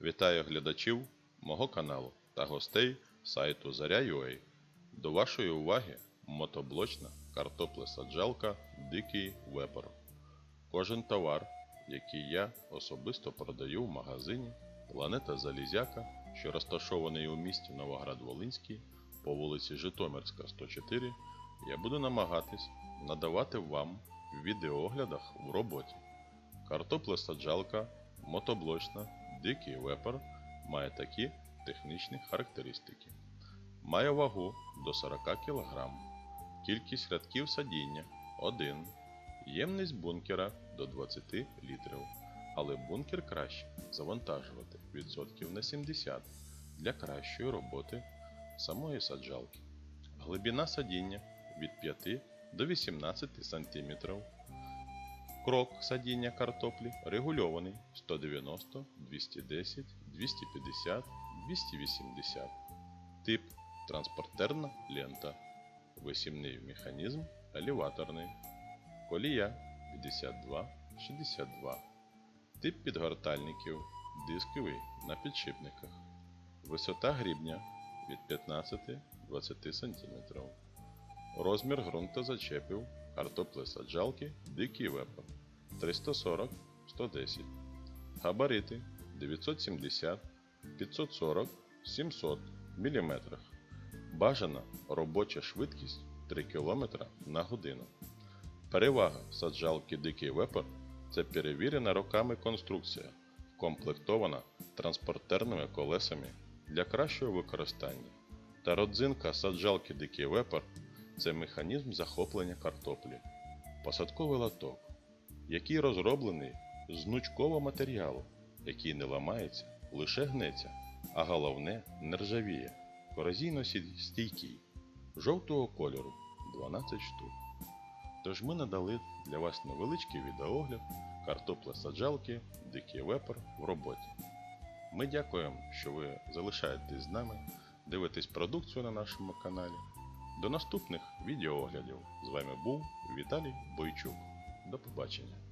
Вітаю глядачів мого каналу та гостей сайту Заря.ua. До вашої уваги мотоблочна картоплесаджалка Дикий Вепер. Кожен товар, який я особисто продаю в магазині Планета Залізяка, що розташований у місті Новоград-Волинський по вулиці Житомирська, 104, я буду намагатись надавати вам в відеооглядах в роботі. Картоплесаджалка мотоблочна Дикий Вепер має такі технічні характеристики. Має вагу до 40 кг, кількість рядків садіння 1, ємність бункера до 20 літрів, але бункер краще завантажувати відсотків на 70 для кращої роботи самої саджалки. Глибина садіння від 5 до 18 см. Крок садіння картоплі регульований 190, 210, 250, 280. Тип транспортерна лента. Висівний механізм елеваторний. Колія 52, 62. Тип підгортальників дисковий на підшипниках. Висота грібня від 15-20 см. Розмір ґрунтозачепів картоплесаджалки Дикий Вепер 340 110. Габарити 970 540 700 мм. Бажана робоча швидкість 3 км на годину. Перевага саджалки Дикий Вепер це перевірена роками конструкція, комплектована транспортерними колесами для кращого використання. Та родзинка саджалки Дикий Вепер це механізм захоплення картоплі, посадковий лоток, який розроблений з гнучкового матеріалу, який не ламається, лише гнеться, а головне не ржавіє, корозійно стійкий, жовтого кольору 12 штук. Тож ми надали для вас невеличкий відеогляд картопля саджалки Дикий Вепер в роботі. Ми дякуємо, що ви залишаєтесь з нами, дивитесь продукцію на нашому каналі. До наступних відеооглядів. З вами був Віталій Бойчук. До побачення.